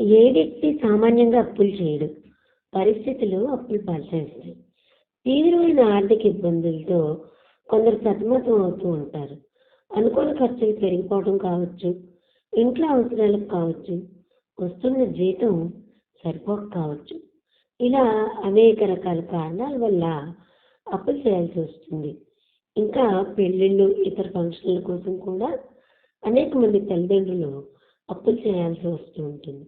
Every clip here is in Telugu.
ఏ వ్యక్తి సామాన్యంగా అప్పులు చేయడు. పరిస్థితులు అప్పులు పాల్చేస్తాయి. తీవ్రమైన ఆర్థిక ఇబ్బందులతో కొందరు సతమతం అవుతూ ఉంటారు. అనుకోని ఖర్చులు పెరిగిపోవడం కావచ్చు ఇంట్లో అవసరాలకు కావచ్చు వస్తున్న జీతం సరిపోక కావచ్చు. ఇలా అనేక రకాల కారణాల వల్ల అప్పులు చేయాల్సి వస్తుంది. ఇంకా పెళ్ళిళ్ళు ఇతర ఫంక్షన్ల కోసం కూడా అనేక మంది తల్లిదండ్రులు అప్పులు చేయాల్సి వస్తూ ఉంటుంది.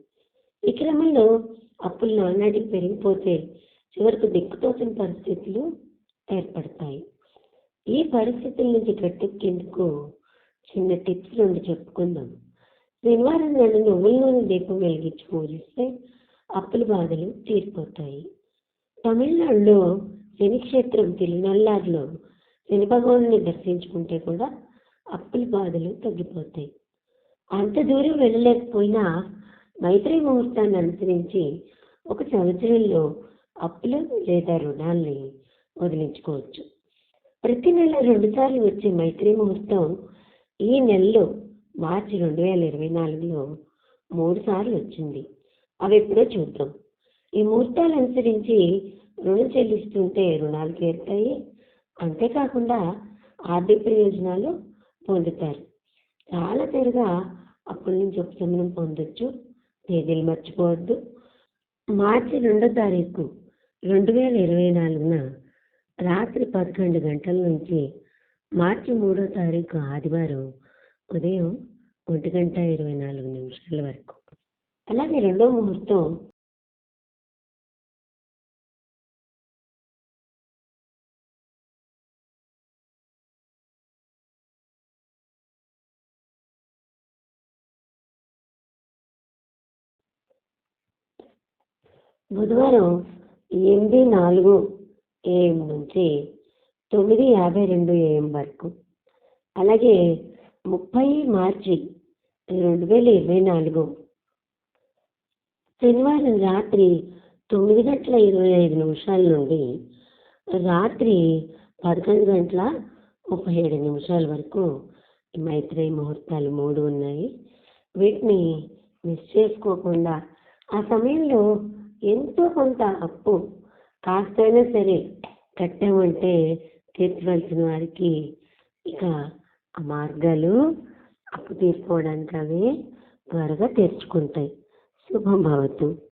ఈ క్రమంలో అప్పులు నానాటికి పెరిగిపోతే చివరికి దిక్కుతోసిన పరిస్థితులు ఏర్పడతాయి. ఈ పరిస్థితుల నుంచి గట్టెక్కేందుకు చిన్న టిప్స్ రెండు చెప్పుకుందాం. శనివారం నాడు నువ్వుల నూనె దీపం వెలిగించి పూజిస్తే అప్పుల బాధలు తీరిపోతాయి. తమిళనాడులో శనిక్షేత్రం తిరునల్లారులో శని భగవాను దర్శించుకుంటే కూడా అప్పుల బాధలు తగ్గిపోతాయి. అంత దూరం వెళ్ళలేకపోయినా మైత్రి ముహూర్తాన్ని అనుసరించి ఒక సంవత్సరంలో అప్పులు లేదా రుణాల్ని వదిలించుకోవచ్చు. ప్రతి నెల రెండుసార్లు వచ్చే మైత్రి ముహూర్తం ఈ నెలలో మార్చి రెండు వేల ఇరవై నాలుగులో మూడు సార్లు వచ్చింది. అవి ఎప్పుడో చూద్దాం. ఈ ముహూర్తాలు అనుసరించి రుణం చెల్లిస్తుంటే రుణాలు తీరుతాయి అంతేకాకుండా ఆర్థిక ప్రయోజనాలు పొందుతారు. చాలా త్వరగా అప్పుల నుంచి ఉపశమనం పొందొచ్చు. తేదీలు మర్చిపోవద్దు. మార్చి రెండో తారీఖు రెండు వేల ఇరవై నాలుగున రాత్రి పదకొండు గంటల నుంచి మార్చి మూడో తారీఖు ఆదివారం ఉదయం ఒంటి గంట ఇరవై నాలుగు నిమిషాల వరకు. అలాగే రెండో ముహూర్తం బుధవారం ఎనిమిది నాలుగు ఏఎం నుంచి తొమ్మిది యాభై రెండు ఏఎం వరకు. అలాగే ముప్పై మార్చి రెండు వేల ఇరవై నాలుగు. శనివారం రాత్రి తొమ్మిది గంటల ఇరవై ఐదు నిమిషాల నుండి రాత్రి పదకొండు గంటల ముప్పై ఏడు నిమిషాల వరకు మైత్రి మైత్రేయ ముహూర్తాలు మూడు ఉన్నాయి. వీటిని మిస్ చేసుకోకుండా ఆ సమయంలో ఎంతో కొంత అప్పు కాస్తైనా సరే కట్టామంటే తీర్చవలసిన వారికి ఇక ఆ మార్గాలు అప్పు తీర్చుకోవడానికి అవి త్వరగా తెరుచుకుంటాయి. శుభం భవతు.